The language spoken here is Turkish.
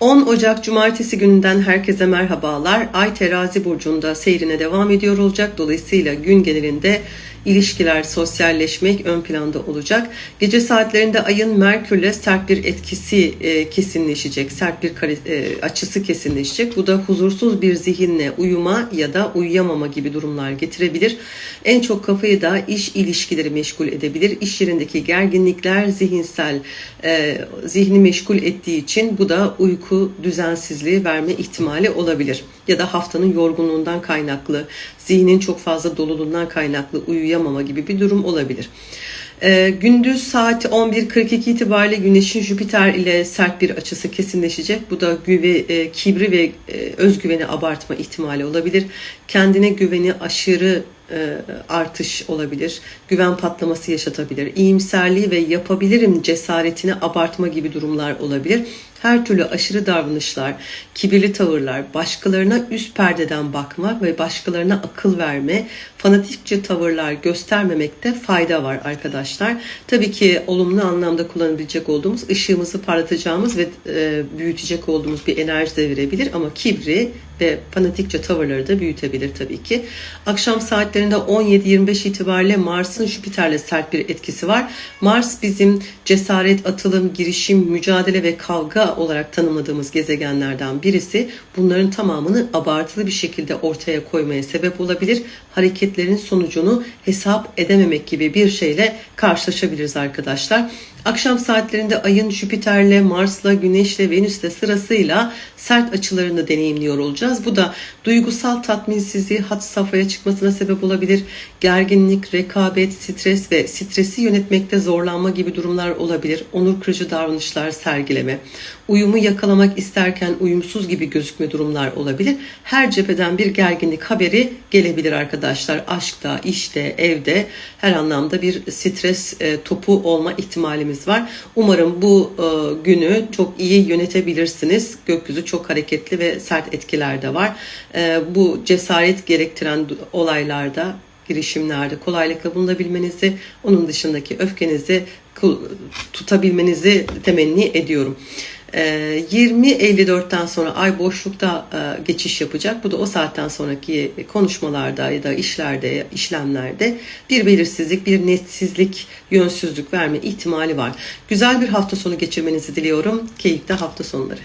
10 Ocak Cumartesi gününden herkese merhabalar. Ay terazi burcunda seyrine devam ediyor olacak. Dolayısıyla gün genelinde ilişkiler, sosyalleşmek ön planda olacak. Gece saatlerinde ayın Merkür'le sert bir etkisi e, kesinleşecek. Sert bir kare, e, açısı kesinleşecek. Bu da huzursuz bir zihinle uyuma ya da uyuyamama gibi durumlar getirebilir. En çok kafayı da iş ilişkileri meşgul edebilir. İş yerindeki gerginlikler zihinsel e, zihni meşgul ettiği için bu da uyku düzensizliği verme ihtimali olabilir. Ya da haftanın yorgunluğundan kaynaklı, zihnin çok fazla doluluğundan kaynaklı uyuyamama gibi bir durum olabilir. Ee, gündüz saat 11.42 itibariyle Güneş'in Jüpiter ile sert bir açısı kesinleşecek. Bu da güve, e, kibri ve e, özgüveni abartma ihtimali olabilir. Kendine güveni aşırı e, artış olabilir. Güven patlaması yaşatabilir. İyimserliği ve yapabilirim cesaretini abartma gibi durumlar olabilir. Her türlü aşırı davranışlar, kibirli tavırlar, başkalarına üst perdeden bakmak ve başkalarına akıl verme, fanatikçe tavırlar göstermemekte fayda var arkadaşlar. Tabii ki olumlu anlamda kullanabilecek olduğumuz, ışığımızı parlatacağımız ve e, büyütecek olduğumuz bir enerji de verebilir ama kibri ve fanatikçe tavırları da büyütebilir tabii ki. Akşam saatlerinde 17-25 itibariyle Mars'ın Jüpiter'le sert bir etkisi var. Mars bizim cesaret, atılım, girişim, mücadele ve kavga olarak tanımladığımız gezegenlerden birisi. Bunların tamamını abartılı bir şekilde ortaya koymaya sebep olabilir. Hareketlerin sonucunu hesap edememek gibi bir şeyle karşılaşabiliriz arkadaşlar. Akşam saatlerinde ayın Jüpiter'le, Mars'la, Güneş'le, Venüs'le sırasıyla sert açılarını deneyimliyor olacağız. Bu da duygusal tatminsizliği hat safhaya çıkmasına sebep olabilir. Gerginlik, rekabet, stres ve stresi yönetmekte zorlanma gibi durumlar olabilir. Onur kırıcı davranışlar sergileme. Uyumu yakalamak isterken uyumsuz gibi gözükme durumlar olabilir. Her cepheden bir gerginlik haberi gelebilir arkadaşlar. Aşkta, işte, evde her anlamda bir stres e, topu olma ihtimalimiz var. Umarım bu e, günü çok iyi yönetebilirsiniz. Gökyüzü çok hareketli ve sert etkiler de var. E, bu cesaret gerektiren olaylarda girişimlerde kolaylıkla bulunabilmenizi, onun dışındaki öfkenizi tutabilmenizi temenni ediyorum. 20.54'ten sonra ay boşlukta e, geçiş yapacak. Bu da o saatten sonraki konuşmalarda ya da işlerde, işlemlerde bir belirsizlik, bir netsizlik, yönsüzlük verme ihtimali var. Güzel bir hafta sonu geçirmenizi diliyorum. Keyifli hafta sonları.